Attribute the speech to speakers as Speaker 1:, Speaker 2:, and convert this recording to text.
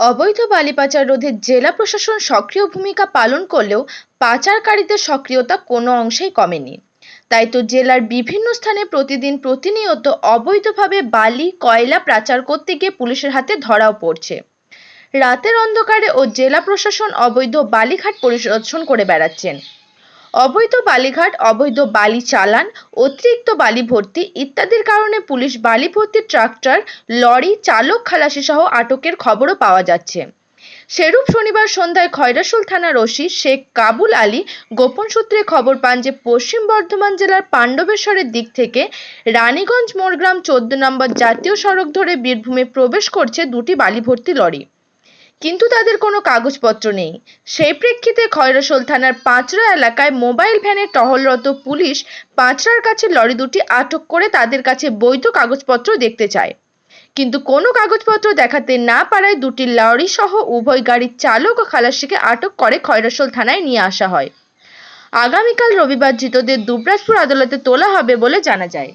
Speaker 1: অবৈধ বালি পাচার রোধে জেলা প্রশাসন সক্রিয় ভূমিকা পালন করলেও পাচারকারীদের সক্রিয়তা কোনো অংশেই কমেনি। তাই তো জেলার বিভিন্ন স্থানে প্রতিদিন প্রতিনিয়ত অবৈধভাবে বালি, কয়লা পাচার করতে গিয়ে পুলিশের হাতে ধরাও পড়ছে। রাতের অন্ধকারে ও জেলা প্রশাসন অবৈধ বালিঘাট পরিদর্শন করে বেড়াচ্ছেন। অবৈধ বালিঘাট, অবৈধ বালি চালান, অতিরিক্ত বালি ভর্তি ইত্যাদির কারণে পুলিশ বালি ভর্তি ট্রাক্টর, লরি, চালক, খালাসি সহ আটকের খবরও পাওয়া যাচ্ছে। সেরূপ শনিবার সন্ধ্যায় খয়রাসুল থানার ওসি শেখ কাবুল আলী গোপন সূত্রে খবর পান যে পশ্চিম বর্ধমান জেলার পাণ্ডবেশ্বরের দিক থেকে রানীগঞ্জ মোড়গ্রাম চোদ্দ নম্বর জাতীয় সড়ক ধরে বীরভূমে প্রবেশ করছে দুটি বালি ভর্তি লরি। কিন্তু তাদের কোনো কাগজপত্র নেই। সেই প্রেক্ষিতে খয়রসোল থানার পাঁচরা এলাকায় মোবাইল ভ্যানে টহলরত পুলিশ পাঁচরার কাছে লরি দুটি আটক করে তাদের কাছে বৈধ কাগজপত্র দেখতে চায়। কিন্তু কোনো কাগজপত্র দেখাতে না পারায় দুটি লরি সহ উভয় গাড়ির চালক ও খালাসিকে আটক করে খয়রসোল থানায় নিয়ে আসা হয়। আগামীকাল রবিবার ধৃতদের দুবরাজপুর আদালতে তোলা হবে বলে জানা যায়।